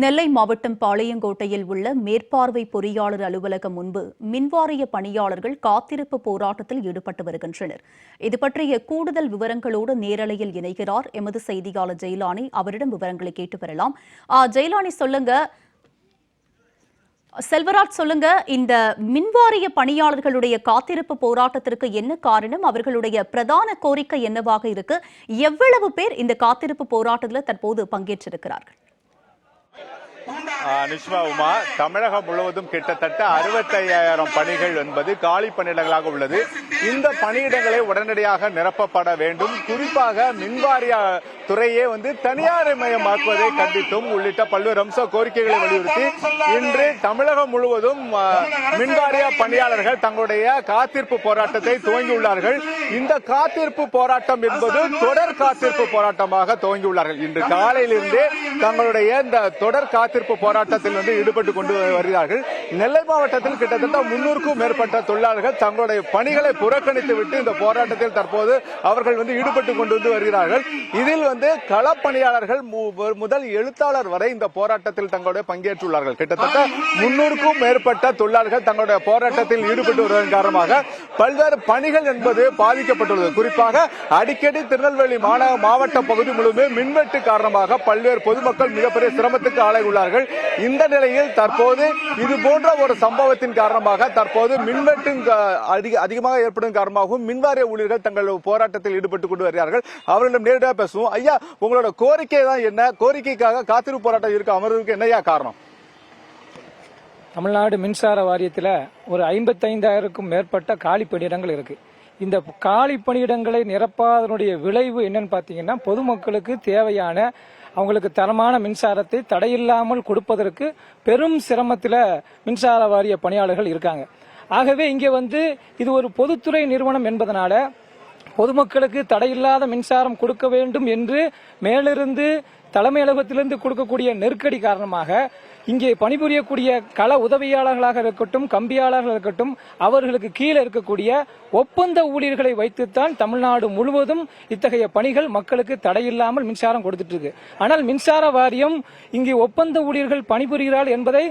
நெல்லை மாவட்டம் பாளையங்கோட்டையில் உள்ள மேற்பார்வை பொறியாளர் அலுவலகம் முன்பு மின்வாரிய பணியாளர்கள் காத்திருப்பு போராட்டத்தில் ஈடுபட்டு வருகின்றனர். இது பற்றிய கூடுதல் விவரங்களோடு நேரலையில் இணைகிறார் எமது செய்தியாளர் ஜெயலானி. அவரிடம் விவரங்களை கேட்டு பெறலாம் ஜெயலானி சொல்லுங்க. செல்வராஜ் சொல்லுங்க. இந்த மின்வாரிய பணியாளர்களுடைய காத்திருப்பு போராட்டத்திற்கு என்ன காரணம்? அவர்களுடைய பிரதான கோரிக்கை என்னவாக இருக்கு? எவ்வளவு பேர் இந்த காத்திருப்பு போராட்டத்தில் தற்போது பங்கேற்றிருக்கிறார்கள்? நிஷ்மா உமா தமிழகம் முழுவதும் கிட்டத்தட்ட அறுபத்தையாயிரம் பணிகள் என்பது காலி பணியிடங்களாக உள்ளது. இந்த பணியிடங்களை உடனடியாக நிரப்பப்பட வேண்டும். குறிப்பாக மின்வாரிய துறையே வந்து தனியார் மயமாக்குவதை கண்டித்தும் உள்ளிட்ட பல்வேறு அம்ச கோரிக்கைகளை வலியுறுத்தி இன்று தமிழகம் முழுவதும் மின்வாரிய பணியாளர்கள் தங்களுடைய காத்திருப்பு போராட்டத்தை துவங்கியுள்ளார்கள். இந்த காத்திருப்பு போராட்டம் என்பது தொடர் காத்திருப்பு போராட்டமாக துவங்கியுள்ளார்கள். இன்று காலையிலிருந்தே தங்களுடைய இந்த தொடர் காத்திருப்பு போராட்டம் போராட்டத்தில் வந்து ஈடுபட்டு கொண்டு வருகிறார்கள். நெல்லை மாவட்டத்தில் கிட்டத்தட்ட முன்னூறுக்கும் மேற்பட்ட தொழிலாளர்கள் தங்களுடைய பணிகளை புறக்கணித்து விட்டு இந்த போராட்டத்தில் தற்போது அவர்கள் வந்து ஈடுபட்டு கொண்டு வந்து வருகிறார்கள். இதில் வந்து களப்பணியாளர்கள் முதல் எழுத்தாளர் வரை இந்த போராட்டத்தில் தங்களுடைய பங்கேற்றுள்ளார்கள். கிட்டத்தட்ட முன்னூறுக்கும் மேற்பட்ட தொழிலாளர்கள் தங்களுடைய போராட்டத்தில் ஈடுபட்டு வருவதன் காரணமாக பல்வேறு பணிகள் என்பது பாதிக்கப்பட்டுள்ளது. குறிப்பாக அடிக்கடி திருநெல்வேலி மாவட்ட பகுதி முழுமே மின்வெட்டு காரணமாக பல்வேறு பொதுமக்கள் மிகப்பெரிய சிரமத்துக்கு ஆளாகியுள்ளார்கள். இந்த நிலையில் தற்போது இது போன்ற ஒரு சம்பவத்தின் காரணமாக தற்போது மின்வெட்டு அதிக அதிகமாக ஏற்படும் காரணமாகவும் மின்வாரிய ஊழியர்கள் தங்கள் போராட்டத்தில் ஈடுபட்டு கொண்டு வருகிறார்கள். அவர்களிடம் நேரடியாக பேசுவோம். ஐயா உங்களோட கோரிக்கை தான் என்ன? கோரிக்கைக்காக காத்திருப்பு போராட்டம் இருக்க அமர்வுக்கு என்னையா காரணம்? தமிழ்நாடு மின்சார வாரியத்தில் ஒரு ஐம்பத்தைந்தாயிரக்கும் மேற்பட்ட காலி பணியிடங்கள் இருக்கு. இந்த காலி பணியிடங்களை நிரப்பாதனுடைய விளைவு என்னன்னு பார்த்தீங்கன்னா பொதுமக்களுக்கு தேவையான அவங்களுக்கு தரமான மின்சாரத்தை தடையில்லாமல் கொடுப்பதற்கு பெரும் சிரமத்தில் மின்சார வாரிய பணியாளர்கள் இருக்காங்க. ஆகவே இங்கே வந்து இது ஒரு பொதுத்துறை நிறுவனம் என்பதனால பொதுமக்களுக்கு தடையில்லாத மின்சாரம் கொடுக்க வேண்டும் என்று மேலிருந்து தலைமை அலுவலகத்திலிருந்து கொடுக்கக்கூடிய நெருக்கடி காரணமாக இங்கே பணிபுரியக்கூடிய கள உதவியாளர்களாக இருக்கட்டும் கம்பியாளர்கள் இருக்கட்டும் அவர்களுக்கு கீழே இருக்கக்கூடிய ஒப்பந்த ஊழியர்களை வைத்துத்தான் தமிழ்நாடு முழுவதும் இத்தகைய பணிகள் மக்களுக்கு தடையில்லாமல் மின்சாரம் கொடுத்துட்டு இருக்கு. ஆனால் மின்சார வாரியம் இங்கே ஒப்பந்த ஊழியர்கள் பணிபுரிகிறார்கள் என்பதை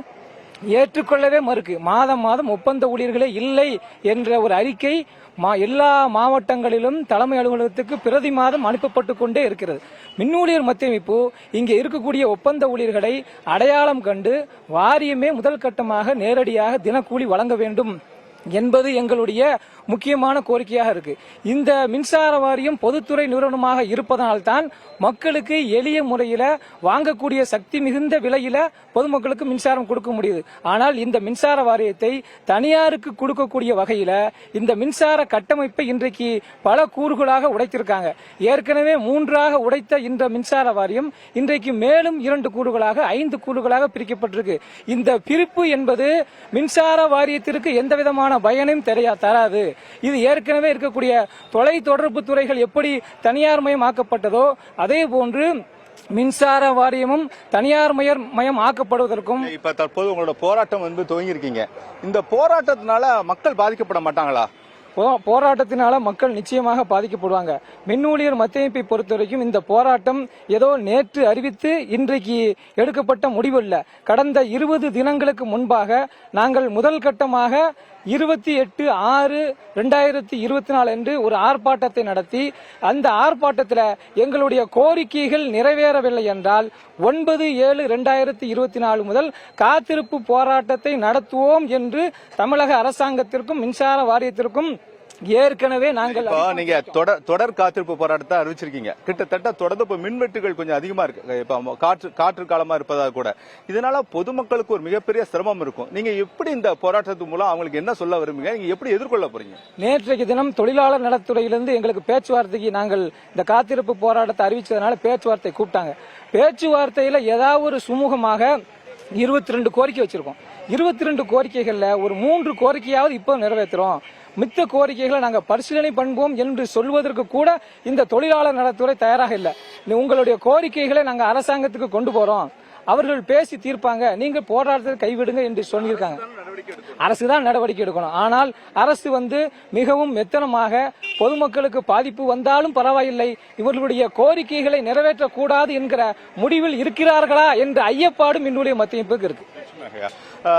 ஏற்றுக்கொள்ளவே மறுக்கு. மாதம் மாதம் ஒப்பந்த ஊழியர்களே இல்லை என்ற ஒரு அறிக்கை மா எல்லா மாவட்டங்களிலும் தலைமை அலுவலகத்துக்கு பிரதி மாதம் அனுப்பப்பட்டு கொண்டே இருக்கிறது. மின்னூழியர் மத்தியமைப்பு இங்கே இருக்கக்கூடிய ஒப்பந்த ஊழியர்களை அடையாளம் கண்டு வாரியமே முதல் கட்டமாக நேரடியாக தினக்கூலி வழங்க வேண்டும். என்பது எங்களுடைய முக்கியமான கோரிக்கையாக இருக்கு. இந்த மின்சார வாரியம் பொதுத்துறை நிறுவனமாக இருப்பதனால்தான் மக்களுக்கு எளிய முறையில் வாங்கக்கூடிய சக்தி மிகுந்த விலையில பொதுமக்களுக்கு மின்சாரம் கொடுக்க முடியுது. ஆனால் இந்த மின்சார வாரியத்தை தனியாருக்கு கொடுக்கக்கூடிய வகையில இந்த மின்சார கட்டமைப்பை இன்றைக்கு பல கூறுகளாக உடைத்திருக்காங்க. ஏற்கனவே மூன்றாக உடைத்த இந்த மின்சார வாரியம் இன்றைக்கு மேலும் இரண்டு கூறுகளாக ஐந்து கூறுகளாக பிரிக்கப்பட்டிருக்கு. இந்த பிரிப்பு என்பது மின்சார வாரியத்திற்கு எந்த விதமான பயனையும் தெரிய தராது. இது ஏற்கனவே இருக்கக்கூடிய தொலை தொடர்பு துறைகள் எப்படி தனியார் மயமாக்கப்பட்டதோ அதே போன்று மின்சார வாரியமும் தனியார் மயர் மயம் ஆக்கப்படுவதற்கும் இப்ப தற்போது உங்களோட போராட்டம் வந்து துவங்கியிருக்கீங்க. இந்த போராட்டத்தினால மக்கள் பாதிக்கப்பட மாட்டாங்களா? போராட்டத்தினால மக்கள் நிச்சயமாக பாதிக்கப்படுவாங்க. மின்னூழியர் மத்தியமைப்பை பொறுத்த வரைக்கும் இந்த போராட்டம் ஏதோ நேற்று அறிவித்து இன்றைக்கு எடுக்கப்பட்ட முடிவல்ல. கடந்த இருபது தினங்களுக்கு முன்பாக நாங்கள் முதல் கட்டமாக இருபத்தி எட்டு ஆறு ரெண்டாயிரத்தி இருபத்தி நாலு அன்று ஒரு ஆர்ப்பாட்டத்தை நடத்தி அந்த ஆர்ப்பாட்டத்தில் எங்களுடைய கோரிக்கைகள் நிறைவேறவில்லை என்றால் ஒன்பது ஏழு ரெண்டாயிரத்தி இருபத்தி நாலு முதல் காத்திருப்பு போராட்டத்தை நடத்துவோம் என்று தமிழக அரசாங்கத்திற்கும் மின்சார வாரியத்திற்கும் ஏற்கனவே நாங்கள் நீங்க தொடர் தொடர் காத்திருப்பு போராட்டத்தை அறிவிச்சிருக்கீங்க. கிட்டத்தட்ட தொடர்ந்து இப்ப மின்வெட்டுகள் கொஞ்சம் அதிகமா இருக்கு. இப்ப காற்று காற்று காலமா இருப்பதாக கூட. இதனால பொதுமக்களுக்கு ஒரு மிகப்பெரிய சிரமம் இருக்கும். நீங்க எப்படி இந்த போராட்டத்து மூலம் அவங்களுக்கு என்ன சொல்ல விரும்புங்க நீங்க எப்படி எதிர்கொள்ள போறீங்க? நேற்றைக்கு தினம் தொழிலாளர் நலத்துறையிலிருந்து எங்களுக்கு பேச்சுவார்த்தைக்கு நாங்கள் இந்த காத்திருப்பு போராட்டத்தை அறிவிச்சதுனால பேச்சுவார்த்தை கூப்பிட்டாங்க. பேச்சுவார்த்தையில ஏதாவது ஒரு சுமூகமாக இருபத்தி ரெண்டு கோரிக்கை வச்சிருக்கோம். இருபத்தி ரெண்டு கோரிக்கைகளில் ஒரு மூன்று கோரிக்கையாவது இப்போ நிறைவேற்றுறோம். மித்த கோரிக்கைகளை நாங்கள் பரிசீலனை பண்ணுவோம் என்று சொல்வதற்கு கூட இந்த தொழிலாளர் நலத்துறை தயாராக இல்லை. உங்களுடைய கோரிக்கைகளை நாங்கள் அரசாங்கத்துக்கு கொண்டு போகிறோம் அவர்கள் பேசி தீர்ப்பாங்க. நீங்கள் போராட்டத்தை கைவிடுங்க என்று சொல்லியிருக்காங்க. அரசு தான் நடவடிக்கை எடுக்கணும். ஆனால் அரசு வந்து மிகவும் மெத்தனமாக பொதுமக்களுக்கு பாதிப்பு வந்தாலும் பரவாயில்லை. இவர்களுடைய கோரிக்கைகளை நிறைவேற்றக்கூடாது என்கிற முடிவில் இருக்கிறார்களா என்ற ஐயப்பாடும் என்னுடைய மத்தியமைப்புக்கு இருக்கு.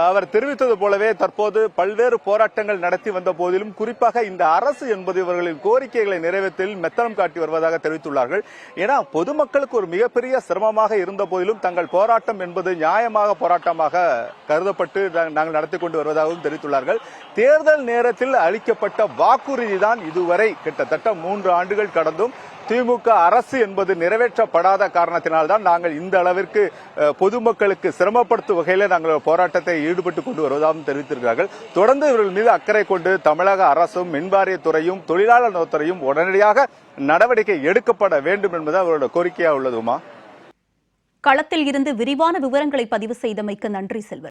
அவர் தெரிவித்தது போலவே தற்போது பல்வேறு போராட்டங்கள் நடத்தி வந்த போதிலும் குறிப்பாக இந்த அரசு என்பது இவர்களின் கோரிக்கைகளை நிறைவேற்றில் மெத்தனம் காட்டி வருவதாக தெரிவித்துள்ளார்கள். ஏன்னா பொதுமக்களுக்கு ஒரு மிகப்பெரிய சிரமமாக இருந்த போதிலும் தங்கள் போராட்டம் என்பது நியாயமாக போராட்டமாக கருதப்பட்டு நாங்கள் நடத்தி கொண்டு வருவதாகவும் தெரிவித்துள்ளார்கள். தேர்தல் நேரத்தில் அளிக்கப்பட்ட வாக்குறுதி தான் இதுவரை கிட்டத்தட்ட மூன்று ஆண்டுகள் கடந்தும் திமுக அரசு என்பது நிறைவேற்றப்படாத காரணத்தினால்தான் நாங்கள் இந்த அளவிற்கு பொதுமக்களுக்கு சிரமப்படுத்தும் வகையில் நாங்கள் போராட்டத்தை ஈடுபட்டு கொண்டு வருவதாகவும் தெரிவித்திருக்கிறார்கள். தொடர்ந்து இவர்கள் மீது அக்கறை கொண்டு தமிழக அரசும் மின்வாரியத்துறையும் தொழிலாளர் நலத்துறையும் உடனடியாக நடவடிக்கை எடுக்கப்பட வேண்டும் என்பது அவர்களோட கோரிக்கையாக உள்ளதுமா? களத்தில் இருந்து விரிவான விவரங்களை பதிவு செய்தமைக்கு நன்றி செல்வர்